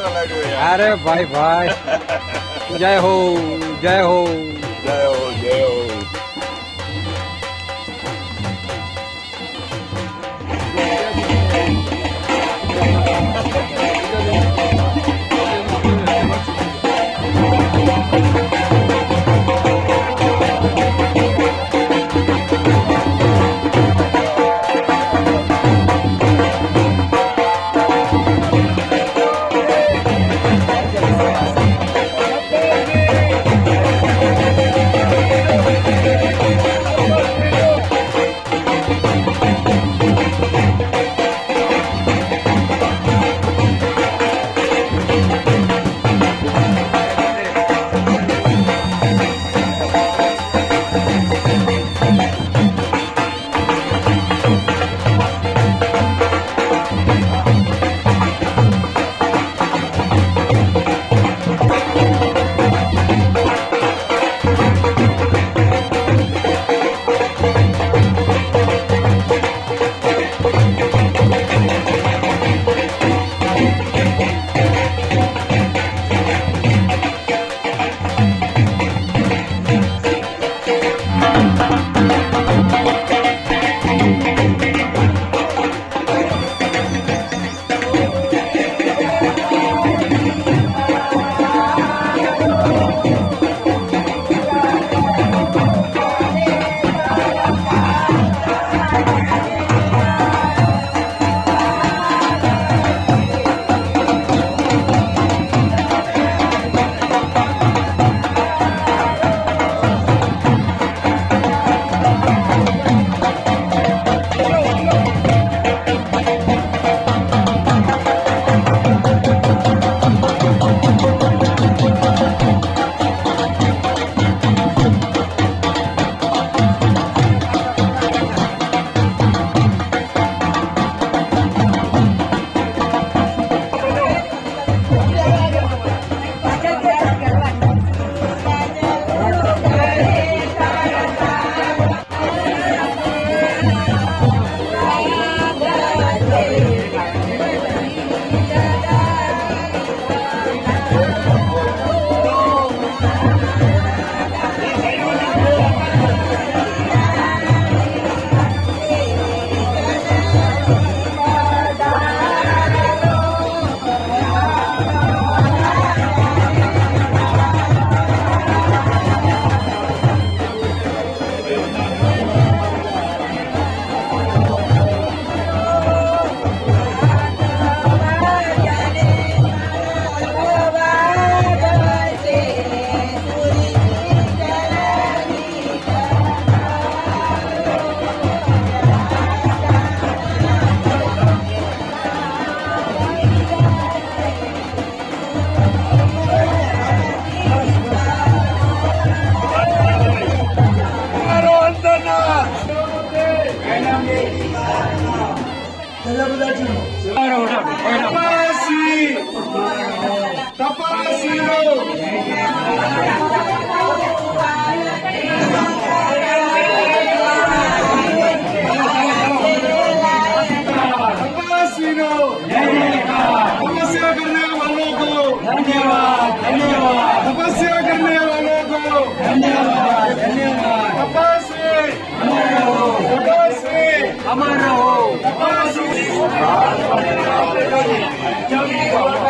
બકરા લાગ્યો અરે ભાઈ ભાઈ. જય હો જય હો. જય હો જય હો. મારો 아, 여기 여기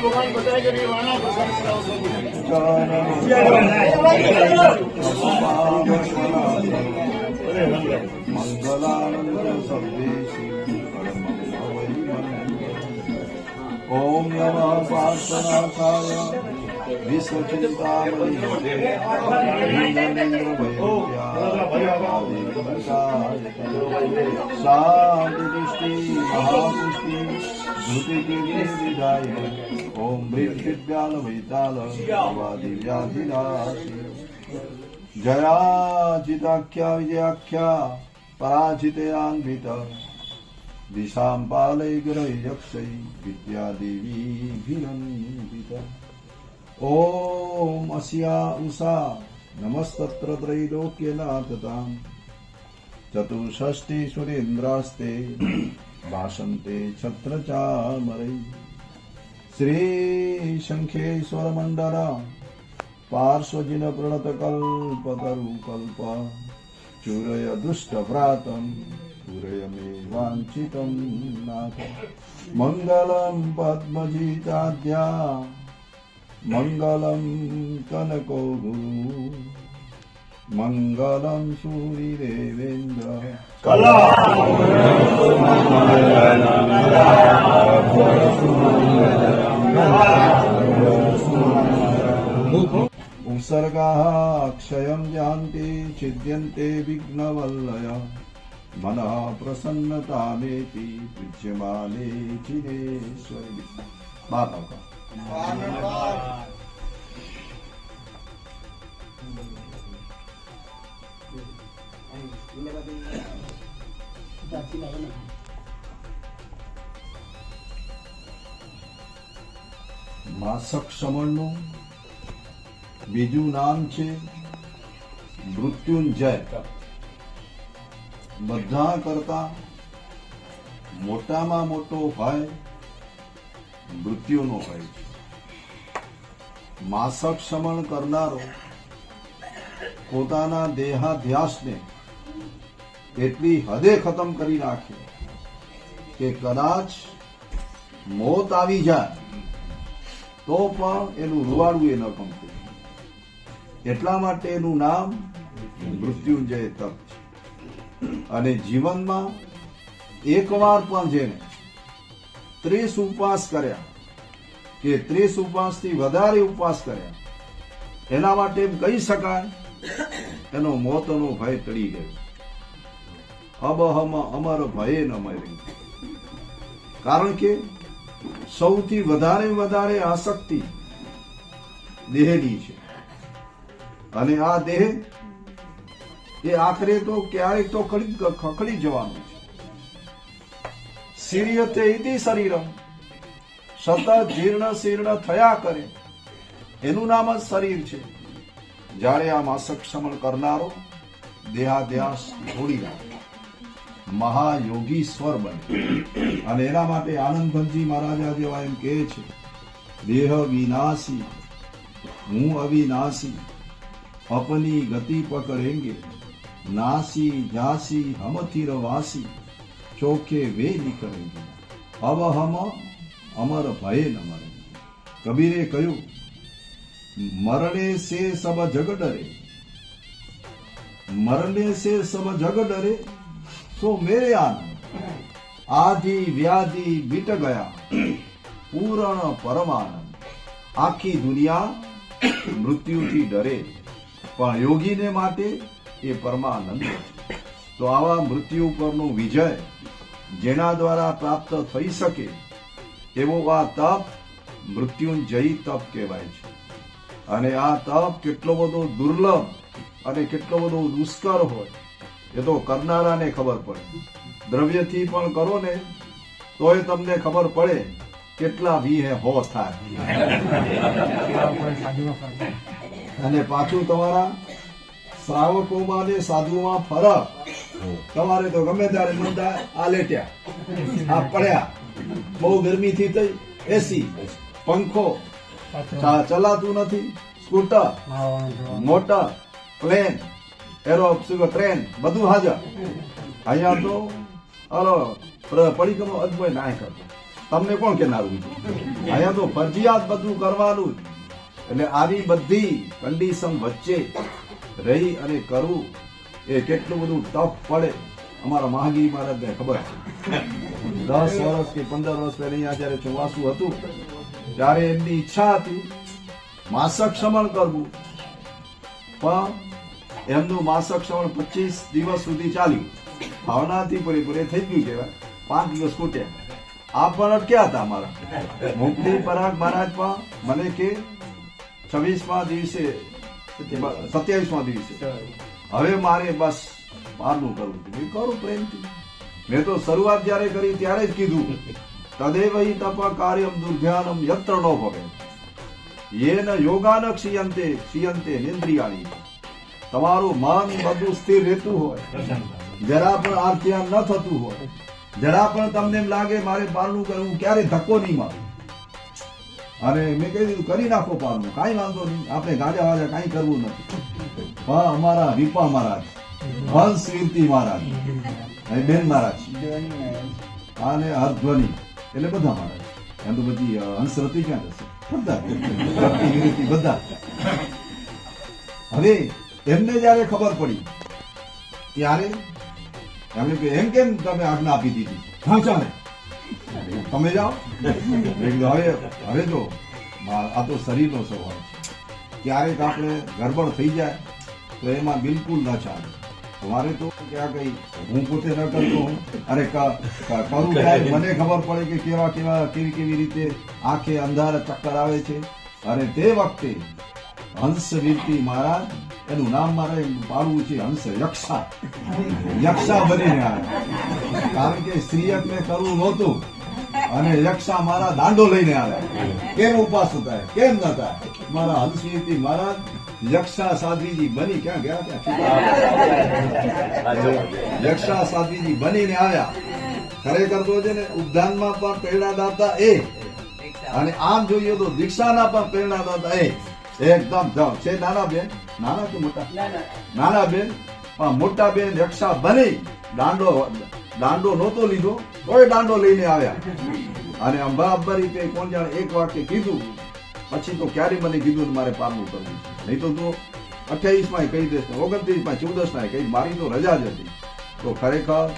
ભગવાન બતાવે કે વાણા મંગલાનંદ સંદેશી ઓમ નમઃ પાર્થનાથાય વિશ્વચિંતામણી શાંતિ દૃષ્ટિ મહાપુષ્ટિ ધૃતિ વિદાય ઓમ મૃત્યુવ્યાલ વૈતાલ દિવ્યાધિનાશી જયાચિતાખ્યા વિજયાખ્યા પરાજિતયાન્વિત દિશાં પાલય ગ્રહયક્ષૈ ઓમ અસ્યા ઉષા નમસ્તત્ર ત્રૈલોક્યનાથતામ ચતુષષ્ટિ સુરેન્દ્રાસ્તે ભાષંતે છત્રચામરૈ શ્રી શંખેશ્વર મંડળા પાર્શ્વજીન પ્રણત કલ્પ કરુ કલ્પ ચૂરય દુષ્ટવ્રાતમ પૂરયમે વાંછિતમ નાથ મંગલમ પદ્મજીતાધ્યા मङ्गलं सूरिदेवेन्द्र उत्सर्गाः क्षयं यान्ति छिद्यन्ते विघ्नवल्लय मनः प्रसन्नतामेति पूज्यमाने चिरेश्वरि माता का માસક સમણનું બીજું નામ છે મૃત્યુંજય. બધા કરતા મોટામાં મોટો ભય મૃત્યુનો ભય છે. માસક શમન કરનારો પોતાના દેહાધ્યાસને એટલી હદે ખતમ કરી નાખે કે કદાચ મોત આવી જાય તો પણ એનું રૂવાડું એ ન ગમતું. એટલા માટે એનું નામ મૃત્યુંજય તપ છે. અને જીવનમાં એકવાર પણ જેને ત્રીસ ઉપવાસ કર્યા કે ત્રીસ ઉપવાસથી વધારે ઉપવાસ કર્યા એના માટે એમ કહી શકાય, એનો મોતનો ભય ટળી ગયો. અબહમ અમર ભયે ન મરી. કારણ કે સૌથી વધારે વધારે આસક્તિ દેહની છે. અને આ દેહ એ આખરે તો ક્યારેક તો ખડી ખખડી જવાનું છે. શિરિયતે ઇતિ શરીરમ. સતત જીર્ણ શીર્ણ થયા કરે. એનું નામ જ શરીર છે. જ્યારે આમ અસક્ષમણ કરનારો દેહાધ્યાસ છોડી નાખે મહાયોગીશ્વર બને. અને એના માટે આનંદભંજી મહારાજા જેવા એમ કહે છે, દેહ વિનાશી. હું અવિનાશી. અપની ગતિ પકડેંગે. નાસી ઝાંસી હમથી રવાસી ચોખે વે નીકળેંગે અબ હમ અમારા ભાઈ અમારે. કબીરે કહ્યું, મરણે સે સબ જગ ડરે મરણે સે સબ જગ ડરે સો મેરે આન આધિ વ્યાધિ બીટ ગયા, પૂરણ પરમાનંદ. આખી દુનિયા મૃત્યુથી ડરે. પણ યોગીને માટે એ પરમાનંદ તો આવા મૃત્યુ પરનો વિજય જેના દ્વારા પ્રાપ્ત થઈ શકે એવો આ તપ મૃત્યુંજય તપ કહેવાય છે. અને આ તપ કેટલો બધો દુર્લભ અને કેટલો બધો દુષ્કર હોય એ તો કરનારાને ખબર પડે. દ્રવ્યથી પણ કરો ને તોય તમને ખબર પડે કેટલા વી હે હો થાય. અને પાછું તમારા શ્રાવકોમાં ને સાધુમાં ફરક. તમારે તો ગમે ત્યારે મુદ્દા આ લેટ્યા આ પડ્યા. બહુ ગરમીથી થઈ એસી, પંખો ચલાતું નથી, scooter, motor, plane aero train, બધું હાજર. અહીંયા તો અરો પડી પડીકનો અજમોય ના કરતો તમને કોણ કેનારું અહીંયા તો ફરજિયાત બધું કરવાનું એટલે આવી બધી કન્ડિશન વચ્ચે રહી અને કરવું એ કેટલું બધું ટફ પડે. અમારા મહાગીરી મહારાજને ખબર છે. દસ વર્ષ કે પંદર વર્ષ પહેલા અહીંયા જયારે ચોમાસું હતું ત્યારે એમની ઈચ્છા હતી માસક શ્રમણ કરવું. પણ એમનું માસક શ્રવણ પચીસ દિવસ સુધી ચાલ્યું. ભાવનાથી પૂરે થઈ ગયું કહેવાય. પાંચ દિવસ ખૂટ્યા. આ પણ અટક્યા હતા અમારા? મુક્તિ પરાગ મહારાજ પણ મને કે છવ્વીસમાં દિવસે સત્યાવીસમાં દિવસે. હવે મારે બસ બહારનું કરવું છે. કરું પ્રેમથી મેં તો શરૂઆત જ્યારે કરી ત્યારે જ કીધું. તદેવ તપ કાર્યમ દુર્ધ્યાનમ યત્ર નો ભવે. યેન યોગાન ક્ષીયંતે ક્ષીયંતે નિન્દ્રિયાણી. તમારું મન બધું સ્થિર રહેતું હોય. જરા પણ આરત્યાન ન થતું હોય. જરા પણ તમને એમ લાગે મારે પારણું કરવું, ક્યારે ધક્કો નહીં મારું. અને મેં કહી દીધું, કરી નાખો પારણું. કાંઈ વાંધો નહીં. આપણે ગાજા વાજા કાંઈ કરવું નથી. પણ અમારા વિપા મહારાજ હંસ કીર્તિ મહારાજ બેન મહારાજ. અને હરધ્વનિ એટલે બધા મહારાજ. એમ તો પછી હંસરતી ક્યાં જશે? બધા હવે એમને જયારે ખબર પડી ત્યારે એમને કહ્યું, એમ કેમ તમે આજ્ઞા આપી દીધી? હા ચાલે. તમે જાઓ. હવે હવે જો આ તો શરીરનો સ્વભાવ છે. ક્યારેક આપણે ગડબડ થઈ જાય તો એમાં બિલકુલ ન ચાલે. મારે તો ક્યાં કઈ હું પોતે ન કરતો હું. અરે કરું સાહેબ મને ખબર પડે કે કેવા કેવા કેવી કેવી રીતે આંખે અંધાર ચક્કર આવે છે. અને તે વખતે હંસ વીરતી મહારાજ એનું નામ મારે પાડવું છે હંસ યક્ષા યક્ષા બનીને આવ્યા. કારણ કે સ્ત્રીયકને કરવું નહોતું. અને યક્ષા મારા દાંડો લઈને આવ્યા. કેમ ઉપાસ થાય? કેમ ન થાય? મારા હંસ વીરતી મહારાજ યક્ષા સાધ્વીજી બની ક્યાં ગયા ત્યાં? યક્ષા સાધ્વીજી બનીને આવ્યા. ખરેખર તો છે ને ઉદ્યાનમાં પણ પ્રેરણાદાતા એ. અને આમ જોઈએ તો દીક્ષાના પણ પ્રેરણાદાતા એ. એકદમ જાઓ છે નાના બેન? નાના કે મોટા? નાના. બેન? પણ મોટા બેન યક્ષા બની. દાંડો દાંડો નહોતો લીધો. તોય દાંડો લઈને આવ્યા. અને અંબા અંબા રીતે કોણ જાણે એક વાક્ય કીધું. પછી તો ક્યારે મને કીધું મારે પારણું કરવું. નહીં તો તું અઠ્યાવીસમાં કહી દેશ ને ઓગણત્રીસમાં, ચૌદસમાં કહી મારી તો રજા જ હતી તો ખરેખર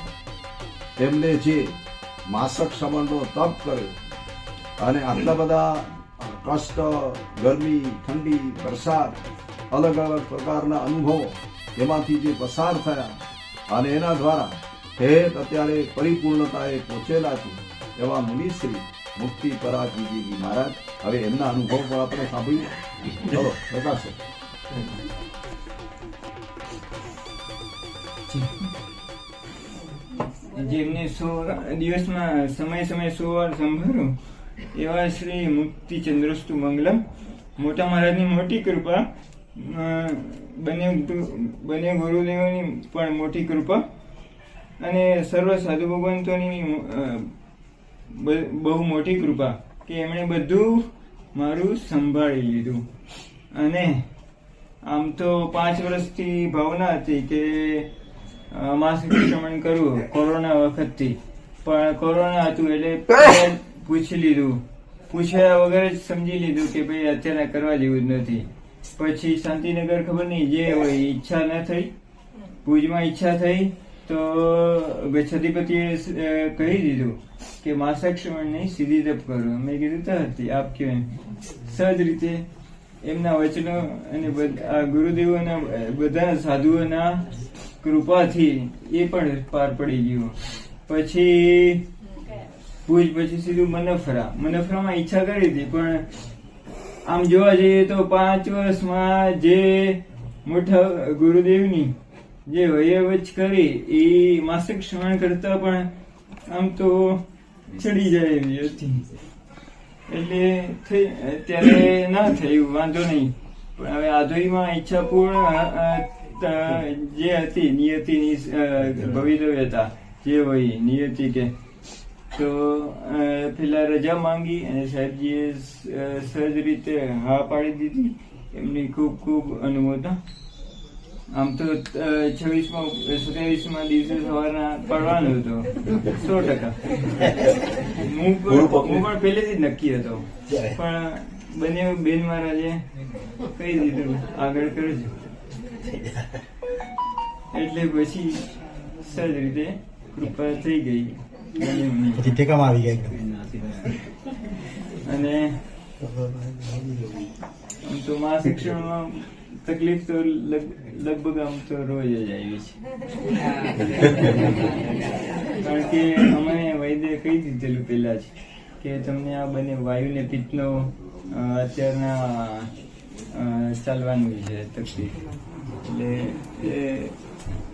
તેમને જે માસક સમયનો તપ કર્યો અને આટલા બધા કષ્ટ, ગરમી, ઠંડી, વરસાદ, અલગ અલગ પ્રકારના અનુભવો એમાંથી જે પસાર થયા અને એના દ્વારા હેત અત્યારે પરિપૂર્ણતાએ પહોંચેલા છે એવા મુનિશ્રી મુક્તિ પરાજીજી મહારાજ. હવે એમના અનુભવ પણ આપણે સાંભળીએ. ચલો પ્રકાશો જેમને સો દિવસમાં સમય સમય સો વાર સંભાળો એવા શ્રી મુક્તિ ચંદ્રસ્તુ મંગલમ, મોટા મહારાજની મોટી કૃપા બંને બંને ગુરુદેવોની પણ મોટી કૃપા, અને સર્વ સાધુ ભગવંતોની બહુ મોટી કૃપા કે એમણે બધું મારું સંભાળી લીધું. અને આમ તો પાંચ વર્ષથી ભાવના હતી કે માસિક શ્રમણ કરવું કોરોના વખતથી. પણ કોરોના હતું એટલે પૂછી લીધું. પૂછ્યા વગર જ સમજી લીધું કે ભાઈ અત્યારે કરવા જેવું જ નથી. પછી શાંતિનગર ખબર નહીં, જે હોય ઈચ્છા ન થઈ. ભુજમાં ઈચ્છા થઈ. તો ગચ્છાધિપતિએ કહી દીધું કે માસક શ્રવણ નહીં સીધી તપ કરો. મેં કીધું તો હતી આપ કહો એમ. સહજ રીતે એમના વચનો અને આ ગુરુદેવોના બધા સાધુઓના કૃપાથી એ પણ પાર પડી ગયું. પછી પૂજ પછી સીધું મનફરા. મનફરામાં ઈચ્છા કરી હતી, પણ આમ જોવા જઈએ તો પાંચ વર્ષમાં જે મોટા ગુરુદેવની જે વયવચ કરી, એ માસિક શ્રવણ કરતા પણ આમ તો ચડી જાય એવી હતી. એટલે થઈ ત્યારે ના થયું, વાંધો નહીં. પણ હવે આધોઈમાં ઈચ્છા પૂર્ણ જે હતી, નિયતિની ભવિતવ્યતા જે હોય, નિયતિ કે, તો પેલા રજા માંગી અને સાહેબજીએ સહજ રીતે હા પાડી દીધી. એમની ખૂબ ખૂબ અનુમોદના. આમ તો છવ્વીસમાં સત્યાવીસમાં દિવસે સવારના પડવાનો હતું. સો ટકા. હું પણ હું પણ પહેલેથી જ નક્કી હતો. પણ બંને બેન મારા જે કહી દીધું આગળ કરજો એટલે પછી સજ રીતે કૃપા થઈ ગઈ. અને તો માં શિક્ષણમાં તકલીફ તો લગ- લગભગ આમ તો રોજ જ આવી છે. કારણ કે અમે વૈદ્ય કહી દીધેલું પહેલા જ કે તમને આ બંને વાયુ ને પિત્તનો અત્યારના ચાલવાનું છે તકલીફ. એટલે એ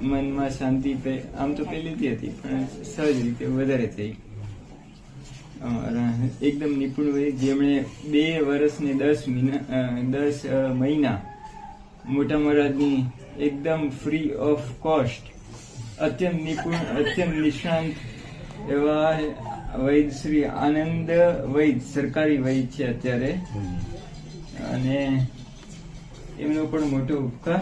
મનમાં શાંતિ આમ તો પહેલીથી હતી, પણ સહજ રીતે વધારે થઈ એકદમ નિપુણ હોય. જેમણે બે વર્ષ ને દસ મહિના દસ મહિના મોટા મહારાજની એકદમ ફ્રી ઓફ કોસ્ટ અત્યંત નિપુણ, અત્યંત નિષ્ણાંત એવા વૈદ શ્રી આનંદ વૈદ, સરકારી વૈદ છે અત્યારે. અને એમનો પણ મોટો ઉપકાર.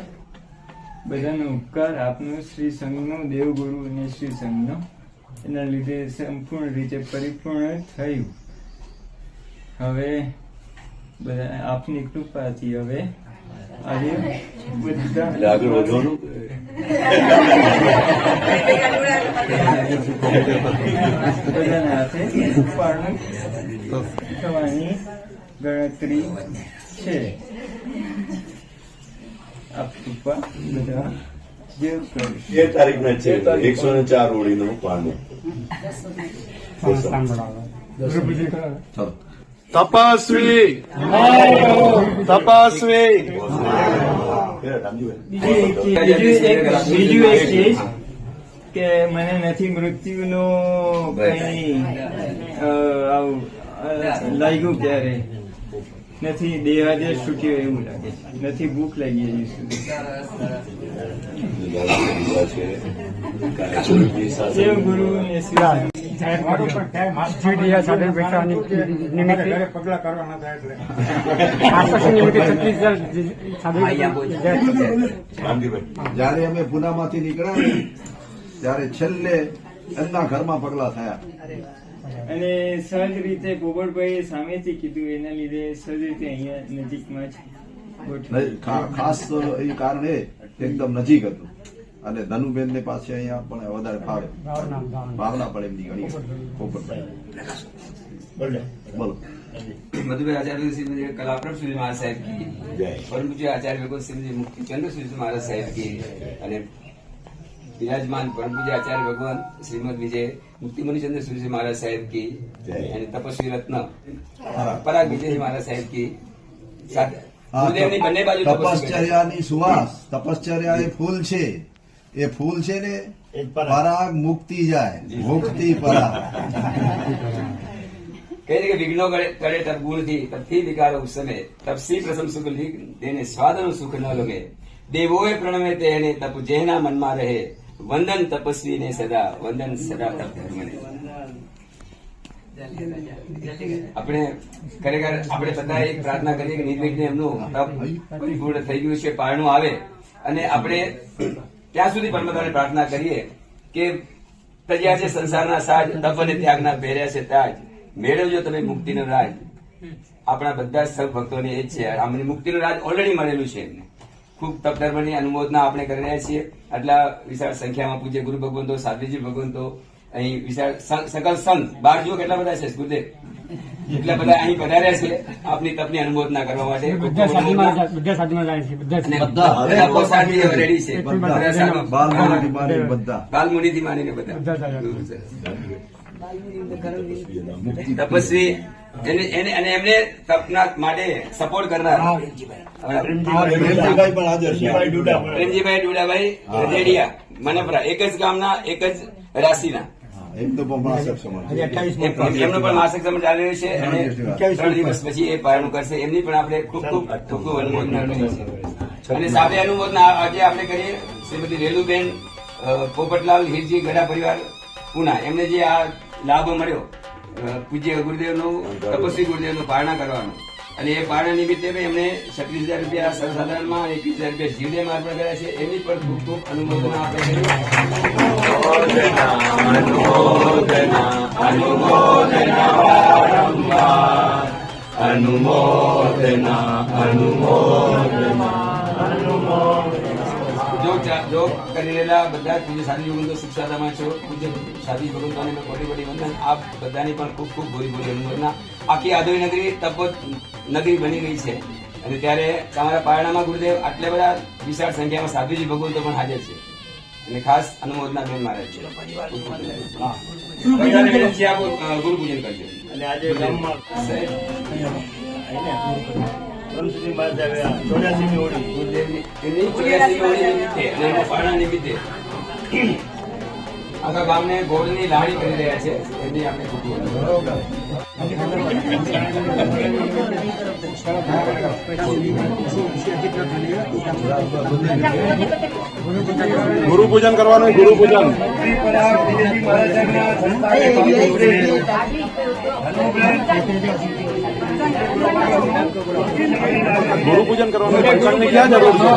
બધાનો ઉપકાર આપનો શ્રી સંઘનો દેવગુરુ અને શ્રી સંઘનો. એના લીધે સંપૂર્ણ રીતે પરિપૂર્ણ થયું. હવે બધા આપની કૃપાથી હવે આજે બધા બધાના હાથે ઉપાડનું થવાની ગણતરી છે. આપ કૃપા બધા એ તારીખના છે. એકસો ને ચાર ઓળીનું પાનું. ચાલો તપાસવી. તપસ્વી. બીજું એક ચીજ કે મને નથી મૃત્યુનો કઈ લાગ્યું ક્યારે? નથી દેહાદેશ છૂટ્યો એવું લાગે છે. નથી ભૂખ લાગી હજી સુધી. ગુરુ ને જ્યારે અમે પુનામાંથી નીકળ્યા ત્યારે છેલ્લે એમના ઘરમાં પગલા થયા. અને સહજ રીતે પોપટભાઈ સામેથી કીધું એના લીધે સહજ રીતે અહીંયા નજીકમાં જ ગોઠવાયું. નહીં, ખા- ખાસ તો એ કારણ એ કે એકદમ નજીક હતું અને ધનુબેન ને પાસે અહીંયા પણ વધારે ફાવે ભાવના પણ એમની ઘણી પોપટભાઈ બોલો मधुबन आचार्य श्री मुझे कलाप्रभ श्री महाराज साहेब की जय। परम पूज्य आचार्य भगवत श्री मुझे मुक्ति चंद्र श्री महाराज साहेब की પૂજ્ય આચાર્ય ભગવાન શ્રીમદ વિજય મુક્તિમણિ ચંદ્ર શ્રી મહારાજ સાહેબ કી જય. અને તપસ્વી રત્ન પરાગ વિજય મહારાજ સાહેબ કી સાથે ગુરુદેવની બંને બાજુ તપશ્ચર્યાની સુવાસ તપશ્ચર્યા એ ફૂલ છે. એ ફૂલ છે ને પરાગ. મુક્તિ જાય. મુક્તિ પરાગ. કહે છે કે વિઘ્નો કરે તબ ગુણથી તબથી વિકારો ઉસમે તપસી પ્રસમ સુખ લી તેને સ્વાદનું સુખ ન લગે. દેવોએ પ્રણવે તેને તપ જેના મનમાં રહે. વંદન તપસ્વીને સદા, વંદન સદા તપ ધર્મને. આપણે ખરેખર, આપણે બધા એક પ્રાર્થના કરીએ કે નિર્વિઘ્ને એમનું તપ પરિપૂર્ણ થઈ ગયું છે, પારણું આવે. અને આપણે ત્યાં સુધી પરમાત્માને પ્રાર્થના કરીએ કે તજ્યા છે સંસારના સાજ, તપ અને ત્યાગના પહેર્યા છે તાજ, મેળવજો તમે મુક્તિનો રાજ. આપણા બધા સૌ ભક્તોને એ જ છે. આમને મુક્તિનો રાજ ઓલરેડી મળેલું છે એમને. ખૂબ તપધર્મની અનુમોદના આપણે કરી રહ્યા છીએ. આટલા વિશાળ સંખ્યામાં પૂજ્ય ગુરુ ભગવંતો સાધ્વીજી ભગવંતો અહીં વિશાળ સકલ સંત બાર જુઓ કેટલા બધા છે ગુરુદેવ? એટલા બધા અહીં પધાર્યા છે આપની તપની અનુમોદના કરવા માટે. બધા સાધુમાં બધા જાય છે બધા રેડી છે. બધા બધા સાધુ. બધા. તપસ્વી. એને અને એમને તપના માટે સપોર્ટ કરનાર. પ્રેમજીભાઈ. પણ હાજર છે. પ્રેમજીભાઈ ડુડાભાઈ રેડિયા મનપરા એક જ ગામના એક જ રાશિના. એમનો પણ માસિક સમય ચાલી રહ્યો છે અને ત્રણ દિવસ પછી એ પારણું કરશે. એમની પણ આપણે ખૂબ ખૂબ ખૂબ ખૂબ અનુમોદના કરીએ અને સાથે અનુમોદના આજે આપણે કરીએ શ્રીમતી રેલુબેન પોપટલાલ હિરજી ગઢા પરિવાર પુના. એમને જે આ લાભ મળ્યો પૂજ્ય ગુરુદેવનું તપસ્વી ગુરુદેવનું પારણા કરવાનું. અને એ પારણા નિમિત્તે પણ એમને છત્રીસ હજાર રૂપિયા સર્વસાધારણમાં એકવીસ હજાર રૂપિયા જીવને માર્ગ કર્યા છે. એમની પણ ખૂબ ખૂબ અનુમોદન આપણે કરીએ અનુમોદના ચા- જો કરી રહેલા બધા પૂજ્ય સાધી ભગવંતો શિક્ષાદામાં છો પૂજ્ય સાધી ભગવંતોને મેં કોટી કોટી વંદન આપ બધાની પણ ખૂબ ખૂબ ભૂરી ભૂરી અનુભવના આખી આદવી નગરી તપો નગરી બની ગઈ છે. અને ત્યારે તમારા પારણામાં ગુરુદેવ આટલા બધા વિશાળ સંખ્યામાં સાધુજી ભગવંતો પણ હાજર છે. અને ખાસ અનુમોદના બેન મહારાજ છે. ગુરુ પૂજન કરજો અને આજે ગામમાં રમસુજી મહારાજ આવ્યા ચોર્યાસીમી હોળી ગુરુદેવની એમની હોળી નિમિત્તે અને એમના પારણા નિમિત્તે આખા ગામને ગોળની લાણી કરી રહ્યા છે એની આપણે ગુરુ પૂજન કરવાનું ગુરુ પૂજન શ્રી ગુરુ પૂજન કરવાનું પંચાંગની ક્યાં જરૂર છે?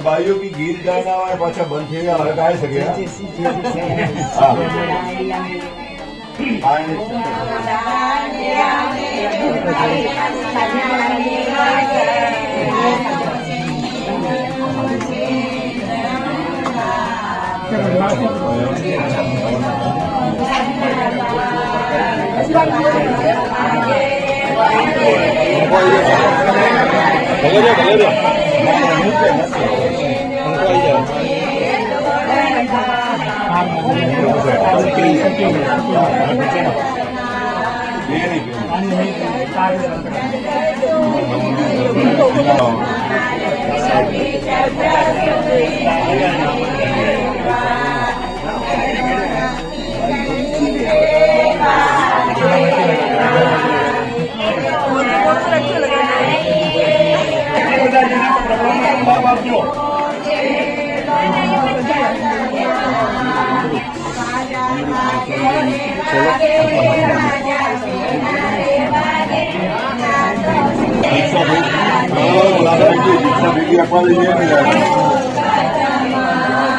ભાઈઓ की ગીત ગાના હોય પાછા બંધ થઈ ગયા હવે ગાઈ શકે હા. હા, એને- ભલે ભલે એ પાછળ વચન ગાંધી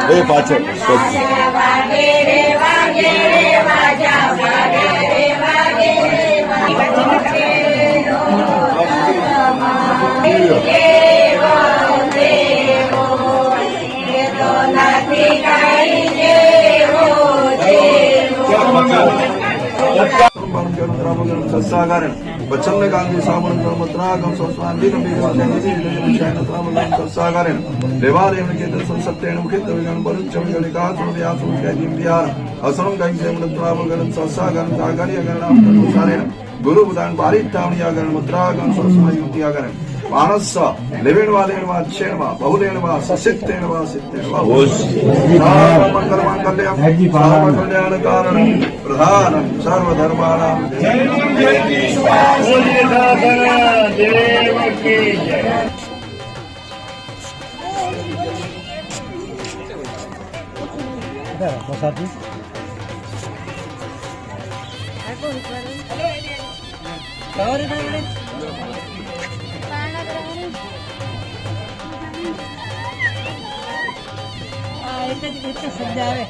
સામણ પાછળ. સંસ્વાંદિન સાગરેણ દેવાલયમ કેન્દ્ર સંસત્તેણ મુખિત વિગણ બરુચમ ગલિકાસુર વ્યાસુર કેજિમ વ્યાર અસરમ ગંગ જેમ ત્રાવગણ સસાગણ સાગર્ય ગણામ તનુસારેણ ગુરુ બુદાન गुरु મુદ્રાગણ સંસ્મયુક્તિયાગણ માણસ લેવેણ વાલેણ વા છેણ વા બહુલેણ વા સસિત્તેણ વા સિત્તેણ વા મંગલ માંગલ્યમ સર્વ કલ્યાણ કારણ પ્રધાન સર્વ ધર્માણામ બોલીએ દાદા દેવ કી એક જ એક જ શબ્દ આવે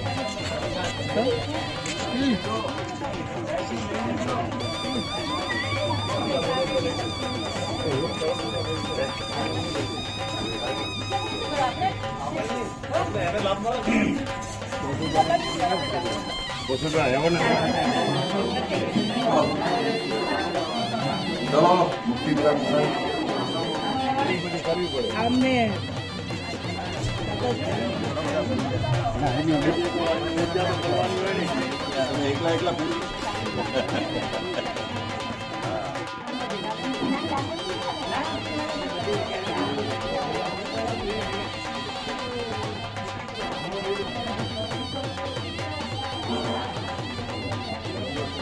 ચલો મુક્તિ એકલા એકલા